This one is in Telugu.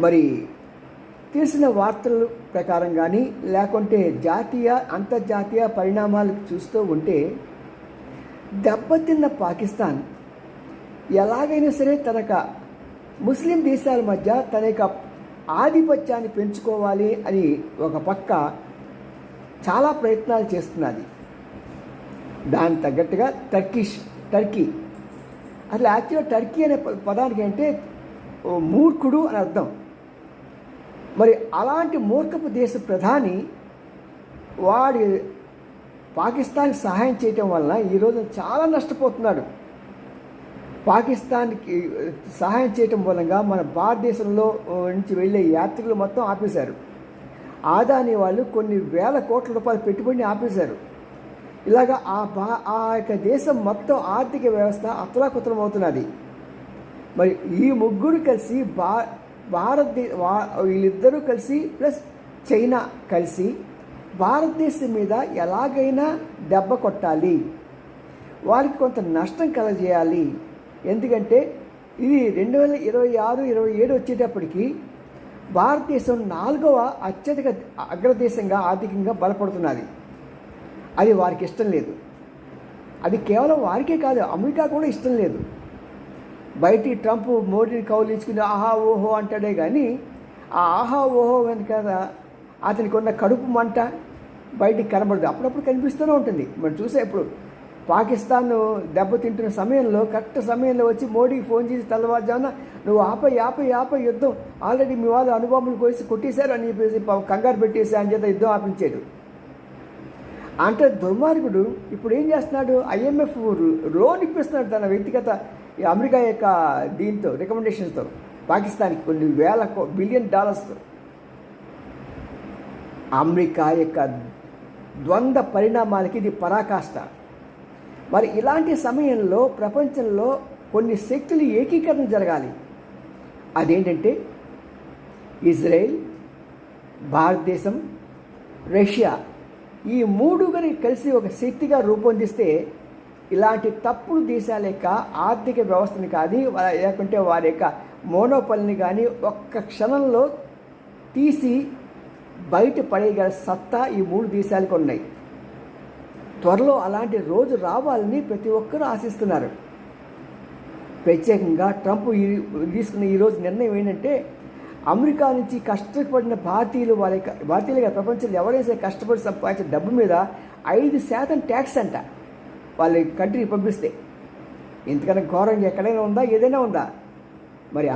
మరి తెలిసిన వార్తల ప్రకారం కానీ లేకుంటే జాతీయ అంతర్జాతీయ పరిణామాలు చూస్తూ ఉంటే దెబ్బతిన్న పాకిస్తాన్ ఎలాగైనా సరే తనక ముస్లిం దేశాల మధ్య తన యొక్క ఆధిపత్యాన్ని పెంచుకోవాలి అని ఒక పక్క చాలా ప్రయత్నాలు చేస్తున్నది. దానికి తగ్గట్టుగా టర్కిష్ టర్కీ. అసలు యాక్చువల్గా టర్కీ అనే పదానికి అంటే మూర్ఖుడు అని అర్థం. మరి అలాంటి మూర్ఖపు దేశ ప్రధాని వాడి పాకిస్తాన్కి సహాయం చేయటం వలన ఈరోజు చాలా నష్టపోతున్నాడు. పాకిస్తాన్కి సహాయం చేయటం మూలంగా మన భారతదేశంలో నుంచి వెళ్ళే యాత్రికులు మొత్తం ఆపేశారు. ఆదాని వాళ్ళు కొన్ని వేల కోట్ల రూపాయల పెట్టుబడిని ఆపేశారు. ఇలాగా ఆ బా ఆ యొక్క దేశం మొత్తం ఆర్థిక వ్యవస్థ అతలాకుతలం అవుతున్నది మరి ఈ ముగ్గురు కలిసి భా భారతదే వా వీళ్ళిద్దరూ కలిసి ప్లస్ చైనా కలిసి భారతదేశం మీద ఎలాగైనా దెబ్బ కొట్టాలి. వారికి కొంత నష్టం కలగజేయాలి. ఎందుకంటే ఇది రెండు వేల ఇరవై ఆరు ఇరవై ఏడు వచ్చేటప్పటికి భారతదేశం నాలుగవ అత్యధిక అగ్రదేశంగా ఆర్థికంగా బలపడుతున్నది. అది వారికి ఇష్టం లేదు. అది కేవలం వారికే కాదు అమెరికా కూడా ఇష్టం లేదు. బయటి ట్రంప్ మోడీని కౌలించుకుని ఆహా ఓహో అంటాడే కానీ ఆ ఆహా ఓహో వెనుక అతనికి ఉన్న కడుపు మంట బయటికి కనబడదు. అప్పుడప్పుడు కనిపిస్తూనే ఉంటుంది. మనం చూసే ఇప్పుడు పాకిస్తాన్ దెబ్బతింటున్న సమయంలో కరెక్ట్ సమయంలో వచ్చి మోడీకి ఫోన్ చేసి తెల్లవారుజామున నువ్వు ఆపై ఆపై ఆపై యుద్ధం. ఆల్రెడీ మీ వాళ్ళు అనుభవములు కోసి కొట్టేశారు. అని చెప్పేసి కంగారు పెట్టేసి అని చేత యుద్ధం ఆపించాడు. అంటే దుర్మార్గుడు ఇప్పుడు ఏం చేస్తున్నాడు? ఐఎంఎఫ్ లోన్ ఇప్పిస్తున్నాడు తన వ్యక్తిగత ఈ అమెరికా యొక్క దీంతో రికమెండేషన్స్తో పాకిస్తాన్కి కొన్ని వేల బిలియన్ డాలర్స్తో అమెరికా యొక్క ద్వంద్వ పరిణామాలకి ఇది పరాకాష్ట. మరి ఇలాంటి సమయంలో ప్రపంచంలో కొన్ని శక్తులు ఏకీకరణ జరగాలి. అదేంటంటే ఇజ్రాయెల్ భారతదేశం రష్యా ఈ మూడు కనుక కలిసి ఒక శక్తిగా రూపొందిస్తే ఇలాంటి తప్పుడు దేశాల యొక్క ఆర్థిక వ్యవస్థని కానీ లేకుంటే వారి యొక్క మోనోపల్ని కానీ ఒక్క క్షణంలో తీసి బయట పడేయగల సత్తా ఈ మూడు దేశాలకు ఉన్నాయి. త్వరలో అలాంటి రోజు రావాలని ప్రతి ఒక్కరూ ఆశిస్తున్నారు. ప్రత్యేకంగా ట్రంప్ ఈ తీసుకున్న ఈరోజు నిర్ణయం ఏంటంటే అమెరికా నుంచి కష్టపడిన భారతీయులు వాళ్ళ యొక్క భారతీయులుగా ప్రపంచంలో ఎవరైనా సరే కష్టపడి సంపాదించిన డబ్బు మీద ఐదు శాతం ట్యాక్స్ అంట. వాళ్ళ కంట్రీకి పంపిస్తే. ఇంతకన్నా ఘోరంగా ఎక్కడైనా ఉందా? ఏదైనా ఉందా? మరి